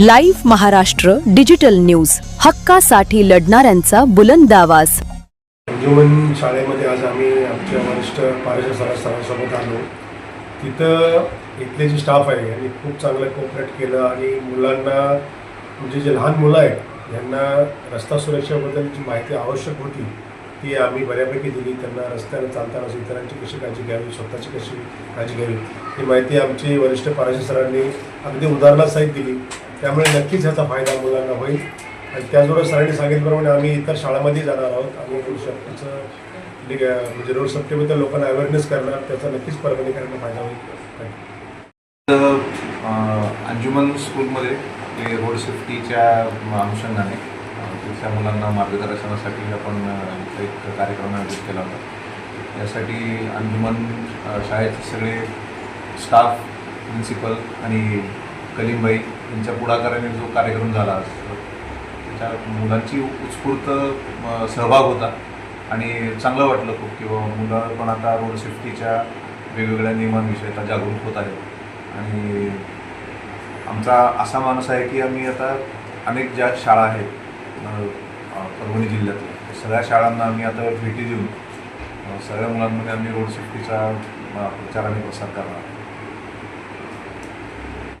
Live Maharashtra digital news. हक्कासाठी लढणाऱ्यांचा बुलंद आवाज. अंजुमन शाळेमध्ये आज आम्ही आमच्या वरिष्ठ पारेश्वर सरासरांसोबत आलो. तिथं इथले जे स्टाफ आहे यांनी खूप चांगलं कोऑपरेट केलं आणि मुलांना म्हणजे जे लहान मुलं आहेत यांना रस्ता सुरक्षेबद्दल जी माहिती आवश्यक होती ती आम्ही बऱ्यापैकी दिली. त्यांना रस्त्यावर चालताना इतरांची कशी काळजी घ्यावी स्वतःची कशी काळजी घ्यावी ही माहिती आमची वरिष्ठ पारेश सरांनी अगदी उदाहरणासहित दिली. त्यामुळे नक्कीच ह्याचा फायदा मुलांना होईल. आणि त्याचबरोबर सरांनी सांगितल्याप्रमाणे आम्ही इतर शाळांमध्ये जाणार आहोत. आम्ही रोड म्हणजे म्हणजे रोड सेफ्टीबद्दल लोकांना अवेअरनेस करणार. त्याचा नक्कीच परभणीकरांना फायदा होईल. अंजुमन स्कूलमध्ये ते रोड सेफ्टीच्या अनुषंगाने तिथल्या मुलांना मार्गदर्शनासाठी आपण एक कार्यक्रम आयोजित केला होता. यासाठी अंजुमन शाळेचे सगळे स्टाफ प्रिन्सिपल आणि कलीमबाई यांच्या पुढाकाराने जो कार्यक्रम झाला आज, त्याच्या मुलांची उत्स्फूर्त सहभाग होता. आणि चांगलं वाटलं खूप किंवा मुलं पण आता रोड सेफ्टीच्या वेगवेगळ्या नियमांविषयी आता जागरूक होत आहेत. आणि आमचा असा माणूस आहे की आम्ही आता अनेक ज्या शाळा आहेत परभणी जिल्ह्यातल्या सगळ्या शाळांना आम्ही आता भेटी देऊन सगळ्या मुलांमध्ये आम्ही रोड सेफ्टीचा प्रचार आणि प्रसार करणार